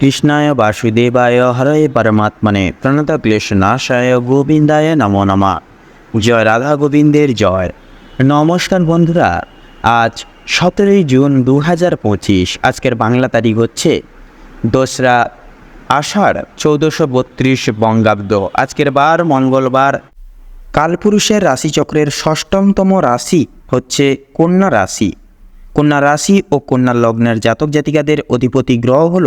কৃষ্ণায় বাসুদেবায় হরে পরমাত্মনে প্রণত ক্লেশনাশায় গোবিন্দায় নমো নমা। জয় রাধা গোবিন্দের জয়। নমস্কার বন্ধুরা, আজ সতেরোই জুন দু হাজার পঁচিশ, আজকের বাংলা তারিখ হচ্ছে দোসরা আষাঢ় চৌদ্দশো বত্রিশ বঙ্গাব্দ। আজকের বার মঙ্গলবার, কালপুরুষের রাশিচক্রের ষষ্ঠমতম রাশি হচ্ছে কন্যা রাশি। কন্যা রাশি ও কন্যা লগ্নের জাতক জাতিকাদের অধিপতি গ্রহ হল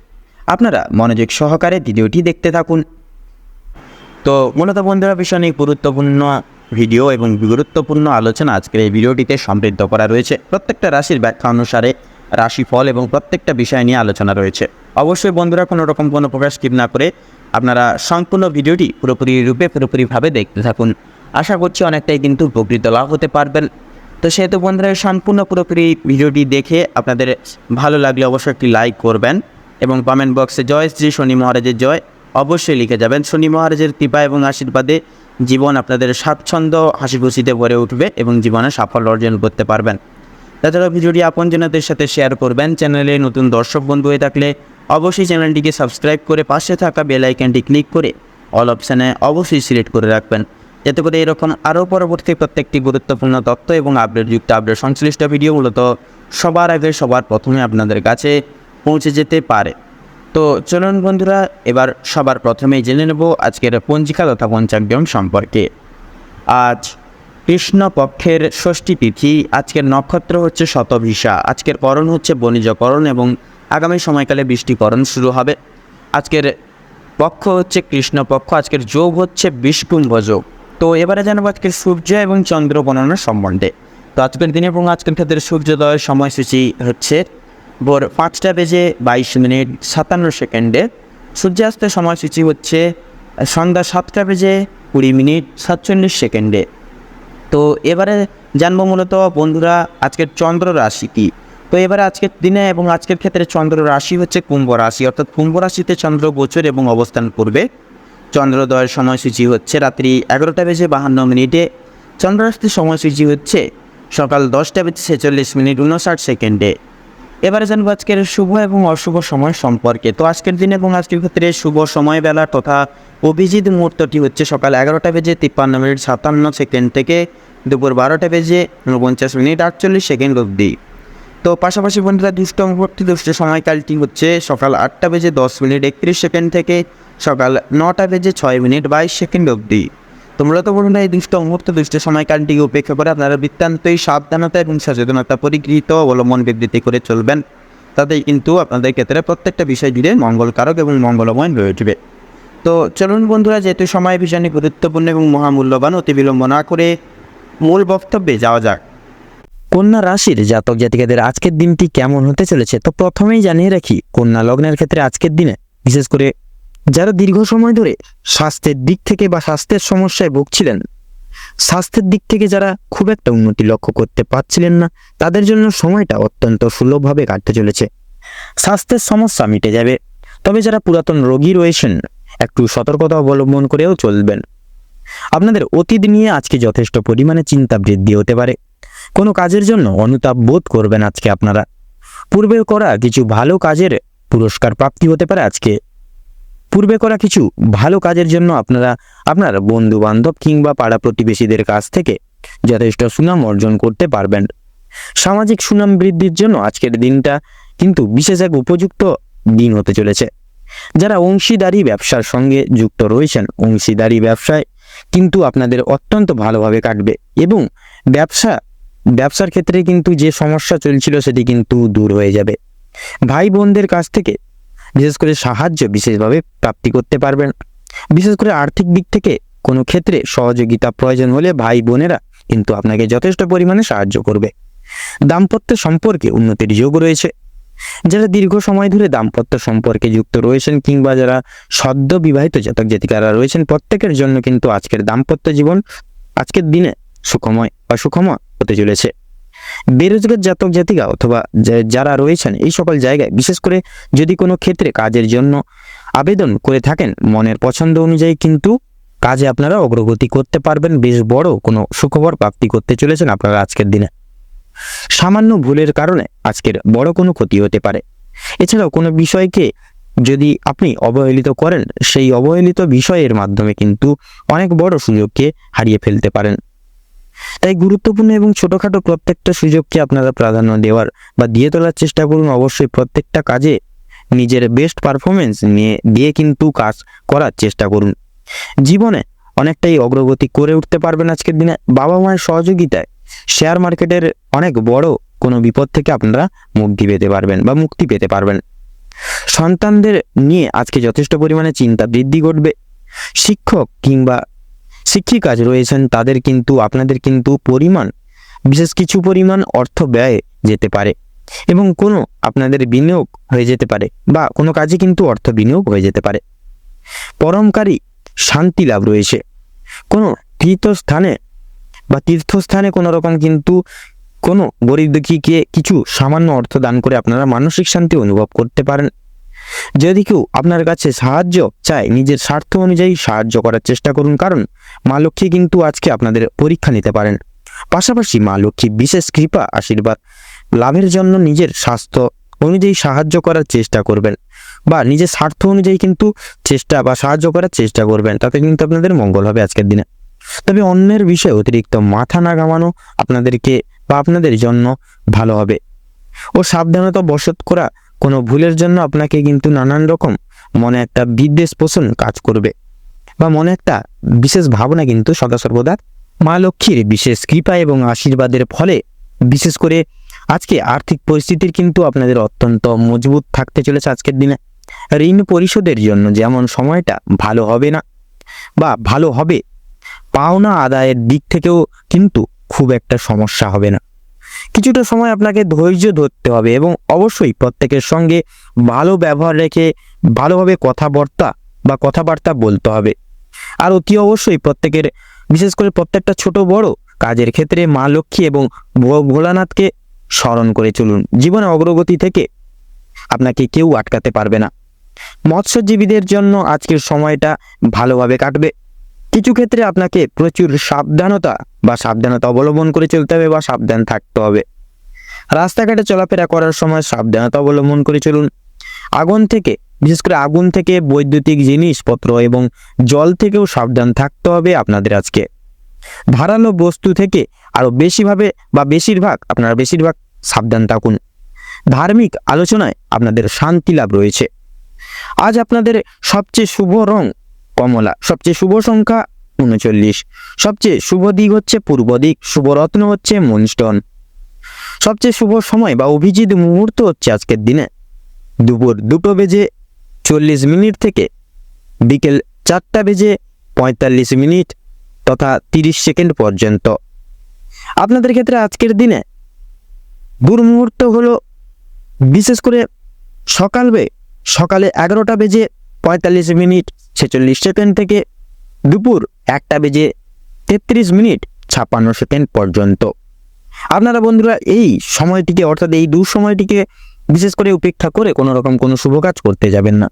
আপনারা মনোযোগ সহকারে ভিডিওটি দেখতে থাকুন। তো মূলত বন্ধুরা, বিষয় নিয়ে গুরুত্বপূর্ণ ভিডিও এবং গুরুত্বপূর্ণ আলোচনা আজকের এই ভিডিওটিতে সমৃদ্ধ করা রয়েছে। প্রত্যেকটা রাশির ব্যাখ্যা অনুসারে রাশিফল এবং প্রত্যেকটা বিষয় নিয়ে আলোচনা রয়েছে। অবশ্যই বন্ধুরা, কোনো রকম কোনো প্রকাশ স্কিপ না করে আপনারা সম্পূর্ণ ভিডিওটি পুরোপুরি রূপে পুরোপুরিভাবে দেখতে থাকুন। আশা করছি অনেকটাই কিন্তু উপকৃত লাভ হতে পারবেন। তো সেহেতু বন্ধুরা, সম্পূর্ণ পুরোপুরি ভিডিওটি দেখে আপনাদের ভালো লাগলে অবশ্যই একটি লাইক করবেন। এবং কমেন্ট বক্সে জয় শ্রী শনি মহারাজের জয় অবশ্যই লিখে যাবেন। শনি মহারাজের কৃপা এবং আশীর্বাদে জীবন আপনাদের স্বাচ্ছন্দ্য হাসি খুশিতে ভরে উঠবে এবং জীবনে সাফল্য অর্জন করতে পারবেন। তাছাড়া ভিডিওটি আপনজনদের সাথে শেয়ার করবেন। চ্যানেলে নতুন দর্শক বন্ধু হয়ে থাকলে অবশ্যই চ্যানেলটিকে সাবস্ক্রাইব করে পাশে থাকা বেল আইকনটি ক্লিক করে অল অপশানে অবশ্যই সিলেক্ট করে রাখবেন। যাতে করে এরকম আরও পরবর্তী প্রত্যেকটি গুরুত্বপূর্ণ তথ্য এবং আপডেটযুক্ত আপডেট সংশ্লিষ্ট ভিডিও মূলত সবার আগে, সবার প্রথমে আপনাদের কাছে পৌঁছে যেতে পারে। তো চলুন বন্ধুরা, এবার সবার প্রথমেই জেনে নেব আজকের পঞ্জিকা তথা পঞ্চাঙ্গম সম্পর্কে। আজ কৃষ্ণ পক্ষের ষষ্ঠী তিথি, আজকের নক্ষত্র হচ্ছে শতভিসা আজকের করণ হচ্ছে বণিজকরণ এবং আগামী সময়কালে বৃষ্টিকরণ শুরু হবে। আজকের পক্ষ হচ্ছে কৃষ্ণপক্ষ, আজকের যোগ হচ্ছে বিষ্কুম্ভ যোগ তো এবারে জানাব আজকের সূর্য এবং চন্দ্র গণনার সম্বন্ধে। তো আজকের দিনে এবং আজকের ক্ষেত্রে সূর্যোদয়ের সময়সূচি হচ্ছে ভোর পাঁচটা বেজে বাইশ মিনিট সাতান্ন সেকেন্ডে সূর্যাস্তের সময়সূচি হচ্ছে সন্ধ্যা সাতটা বেজে কুড়ি মিনিট সাতচল্লিশ সেকেন্ডে। তো এবারে জানব মূলত, বন্ধুরা, আজকের চন্দ্র রাশি কী? তো এবারে আজকের দিনে এবং আজকের ক্ষেত্রে চন্দ্র রাশি হচ্ছে কুম্ভ রাশি, অর্থাৎ কুম্ভ রাশিতে চন্দ্র গোচর এবং অবস্থান করবে। চন্দ্রোদয়ের সময়সূচি হচ্ছে রাত্রি এগারোটা বেজে বাহান্ন মিনিটে। চন্দ্রাস্তির সময়সূচি হচ্ছে সকাল দশটা বেজে ছেচল্লিশ মিনিট উনষাট সেকেন্ডে। এবারে জানব আজকের শুভ এবং অশুভ সময় সম্পর্কে। তো আজকের দিন এবং আজকের ক্ষেত্রে শুভ সময় বেলা তথা অভিজিৎ মুহূর্তটি হচ্ছে সকাল এগারোটা বেজে তিপ্পান্ন মিনিট সাতান্ন সেকেন্ড থেকে দুপুর বারোটা বেজে উনপঞ্চাশ মিনিট আটচল্লিশ সেকেন্ড অবধি। তো পাশাপাশি বন্ধুরা, দুষ্ট মুহূর্তে, দুষ্ট সময়কালটি হচ্ছে সকাল আটটা বেজে দশ মিনিট একত্রিশ সেকেন্ড থেকে সকাল নটা বেজে ছয় মিনিট বাইশ সেকেন্ড অবধি। তো মূলত বলুন এই দুষ্ট মুহূর্ত দুষ্ট সময়কালটিকে উপেক্ষা করে আপনারা বৃত্তান্তই সাবধানতা এবং সচেতনতা পরিগৃহীত অবলম্বন বিবৃতি করে চলবেন। তাতে কিন্তু আপনাদের ক্ষেত্রে প্রত্যেকটা বিষয় জুড়ে মঙ্গলকারক এবং মঙ্গলময় হয়ে উঠবে। তো চলুন বন্ধুরা, যেহেতু সময় ভীষণই গুরুত্বপূর্ণ এবং মহামূল্যবান অতি বিলম্ব না করে মূল বক্তব্যে যাওয়া যাক। কন্যা রাশির জাতক জাতিকাদের আজকের দিনটি কেমন হতে চলেছে? তো প্রথমেই জানিয়ে রাখি, কন্যা লগ্নের ক্ষেত্রে আজকের দিনে বিশেষ করে যারা দীর্ঘ সময় ধরে স্বাস্থ্যের দিক থেকে বা স্বাস্থ্যের সমস্যায় ভুগছিলেন, স্বাস্থ্যের দিক থেকে যারা খুব একটা উন্নতি লক্ষ্য করতে পারছিলেন না, তাদের জন্য সময়টা অত্যন্ত সুলভভাবে কাটতে চলেছে। স্বাস্থ্যের সমস্যা মিটে যাবে। তবে যারা পুরাতন রোগী রয়েছেন, একটু সতর্কতা অবলম্বন করেও চলবেন। আপনাদের অতীত নিয়ে আজকে যথেষ্ট পরিমাণে চিন্তা বৃদ্ধি হতে পারে। কোনো কাজের জন্য অনুতাপ বোধ করবেন আজকে আপনারা। পূর্বে করা কিছু ভালো কাজের পুরস্কার প্রাপ্তি হতে পারে আজকে। পূর্বে করা কিছু ভালো কাজের জন্য আপনারা আপনার বন্ধু বান্ধব কিংবা পাড়া প্রতিবেশীদের কাছ থেকে যথেষ্ট সুনাম অর্জন করতে পারবেন। সামাজিক সুনাম বৃদ্ধির জন্য আজকের দিনটা কিন্তু বিশেষ এক উপযুক্ত দিন হতে চলেছে। যারা অংশীদারি ব্যবসার সঙ্গে যুক্ত রয়েছেন, অংশীদারি ব্যবসায় কিন্তু আপনাদের অত্যন্ত ভালোভাবে কাটবে এবং ব্যবসা, ব্যবসার ক্ষেত্রে কিন্তু যে সমস্যা চলছিল সেটি কিন্তু দূর হয়ে যাবে। ভাই বোনদের কাছ থেকে বিশেষ করে সাহায্য বিশেষভাবে প্রাপ্তি করতে পারবেন। বিশেষ করে আর্থিক দিক থেকে কোনো ক্ষেত্রে সহযোগিতা প্রয়োজন হলে ভাই বোনেরা কিন্তু আপনাকে যথেষ্ট পরিমাণে সাহায্য করবে। দাম্পত্য সম্পর্কে উন্নতির যোগ রয়েছে। যারা দীর্ঘ সময় ধরে দাম্পত্য সম্পর্কে যুক্ত রয়েছেন কিংবা যারা সদ্য বিবাহিত জাতক জাতিকারা রয়েছেন, প্রত্যেকের জন্য কিন্তু আজকের দাম্পত্য জীবন, আজকের দিনে সুখময় বা সুখময় হতে চলেছে। বেরোজগার জাতক জাতিকা অথবা যারা রয়েছেন এই সকল জায়গায়, বিশেষ করে যদি কোনো ক্ষেত্রে কাজের জন্য আবেদন করে থাকেন, মনের পছন্দ অনুযায়ী কিন্তু কাজে আপনারা অগ্রগতি করতে পারবেন। বেশ বড় কোনো সুখবর প্রাপ্তি করতে চলেছেন আপনারা আজকের দিনে। সামান্য ভুলের কারণে আজকের বড় কোনো ক্ষতি হতে পারে। এছাড়াও কোনো বিষয়কে যদি আপনি অবহেলিত করেন, সেই অবহেলিত বিষয়ের মাধ্যমে কিন্তু অনেক বড় সুযোগকে হারিয়ে ফেলতে পারেন। তাই গুরুত্বপূর্ণ এবং ছোটখাটো প্রত্যেকটা সুযোগকে আপনারা প্রাধান্য দেওয়ার বা দিয়ে তোলার চেষ্টা করুন অবশ্যই প্রত্যেকটা কাজে। নিজের বেস্ট পারফরমেন্স নিয়ে, দিয়ে কিন্তু কাজ করার চেষ্টা করুন। জীবনে অনেকটাই অগ্রগতি করে উঠতে পারবেন আজকের দিনে বাবা মায়ের সহযোগিতায়। শেয়ার মার্কেটের অনেক বড় কোনো বিপদ থেকে আপনারা মুক্তি পেতে পারবেন বা মুক্তি পেতে পারবেন। সন্তানদের নিয়ে আজকে যথেষ্ট পরিমাণে চিন্তা বৃদ্ধি ঘটবে। শিক্ষক কিংবা শিক্ষিকাজ রয়েছেন, তাদের কিন্তু, আপনাদের কিন্তু পরিমাণ, বিশেষ কিছু পরিমাণ অর্থ ব্যয় যেতে পারে। এবং কোনো আপনাদের বিনিয়োগ হয়ে যেতে পারে বা কোনো কাজে কিন্তু অর্থ বিনিয়োগ হয়ে যেতে পারে। পরমকারী শান্তি লাভ রয়েছে। কোনো তীর্থস্থানে বা তীর্থস্থানে কোনো রকম কিন্তু কোনো গরিব দুঃখীকে কিছু সামান্য অর্থ দান করে আপনারা মানসিক শান্তি অনুভব করতে পারেন। যদি কেউ আপনার কাছে সাহায্য চায়, নিজের স্বার্থ অনুযায়ী সাহায্য করার চেষ্টা করুন, কারণ মা লক্ষ্মী কিন্তু আজকে আপনাদের পরীক্ষা নিতে পারেন। পাশাপাশি মা লক্ষ্মী বিশেষ কৃপা, আশীর্বাদ লাভের জন্য নিজের স্বাস্থ্য অনুযায়ী সাহায্য করার চেষ্টা করবেন বা নিজের স্বার্থ অনুযায়ী কিন্তু চেষ্টা বা সাহায্য করার চেষ্টা করবেন। তাতে কিন্তু আপনাদের মঙ্গল হবে আজকের দিনে। তবে অন্যের বিষয়ে অতিরিক্ত মাথা না ঘামানো আপনাদেরকে বা আপনাদের জন্য ভালো হবে। ও সাবধানতা বশত করা কোনো ভুলের জন্য আপনাকে কিন্তু নানান রকম মনে একটা বিদ্বেষ পোষণ কাজ করবে বা মনে একটা বিশেষ ভাবনা কিন্তু সদা সর্বদা মা লক্ষ্মীর বিশেষ কৃপা এবং আশীর্বাদের ফলে, বিশেষ করে আজকে আর্থিক পরিস্থিতির কিন্তু আপনাদের অত্যন্ত মজবুত থাকতে চলেছে আজকের দিনে। ঋণ পরিশোধের জন্য যেমন সময়টা ভালো হবে না বা ভালো হবে, পাওনা আদায়ের দিক থেকেও কিন্তু খুব একটা সমস্যা হবে না। কিছুটা সময় আপনাকে ধৈর্য ধরতে হবে এবং অবশ্যই প্রত্যেকের সঙ্গে ভালো ব্যবহার রেখে ভালোভাবে কথাবার্তা বা কথাবার্তা বলতে হবে। আর অতি অবশ্যই প্রত্যেকের, বিশেষ করে প্রত্যেকটা ছোট বড় কাজের ক্ষেত্রে মা লক্ষ্মী এবং ভোলানাথকে স্মরণ করে চলুন। জীবনে অগ্রগতি থেকে আপনাকে কেউ আটকাতে পারবে না। মৎস্যজীবীদের জন্য আজকের সময়টা ভালোভাবে কাটবে। কিছু ক্ষেত্রে আপনাকে প্রচুর সাবধানতা বা সাবধানতা অবলম্বন করে চলতে হবে বা সাবধান থাকতে হবে। রাস্তাঘাটে চলাফেরা করার সময় সাবধানতা অবলম্বন করে চলুন। আগুন থেকে, বিশেষ করে আগুন থেকে বৈদ্যুতিক জিনিসপত্র এবং জল থেকেও সাবধান থাকতে হবে আপনাদের আজকে। ধারালো বস্তু থেকে আরও বেশিভাবে বা বেশিরভাগ, আপনারা বেশিরভাগ সাবধান থাকুন। ধার্মিক আলোচনায় আপনাদের শান্তি লাভ রয়েছে। আজ আপনাদের সবচেয়ে শুভ রং কমলা। সবচেয়ে শুভ সংখ্যা উনচল্লিশ। সবচেয়ে শুভ দিক হচ্ছে পূর্ব দিক শুভ রত্ন হচ্ছে মুনস্টোন। সবচেয়ে শুভ সময় বা অভিজিৎ মুহূর্ত হচ্ছে আজকের দিনে। দুপুর দুটো বেজে চল্লিশ মিনিট থেকে বিকেল চারটা বেজে পঁয়তাল্লিশ মিনিট তথা তিরিশ সেকেন্ড পর্যন্ত। আপনাদের ক্ষেত্রে আজকের দিনে দুর্মুহূর্ত হলো বিশেষ করে সকালবে সকালে এগারোটা বেজে পঁয়তাল্লিশ মিনিট ছেচল্লিশ সেকেন্ড থেকে দুপুর একটা বেজে তেত্রিশ মিনিট ছাপ্পান্ন সেকেন্ড পর্যন্ত। আপনারা বন্ধুরা, এই সময়টিকে, অর্থাৎ এই দু সময়টিকে বিশেষ করে উপেক্ষা করে কোনো রকম কোনো শুভ কাজ করতে যাবেন না।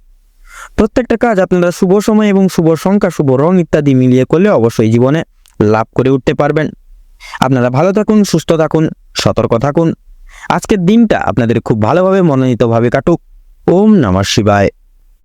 প্রত্যেকটা কাজ আপনারা শুভ সময় এবং শুভ সংখ্যা, শুভ রং ইত্যাদি মিলিয়ে করলে অবশ্যই জীবনে লাভ করে উঠতে পারবেন। আপনারা ভালো থাকুন, সুস্থ থাকুন, সতর্ক থাকুন। আজকের দিনটা আপনাদের খুব ভালোভাবে মনোনীতভাবে কাটুক। ওম নমঃ শিবায়।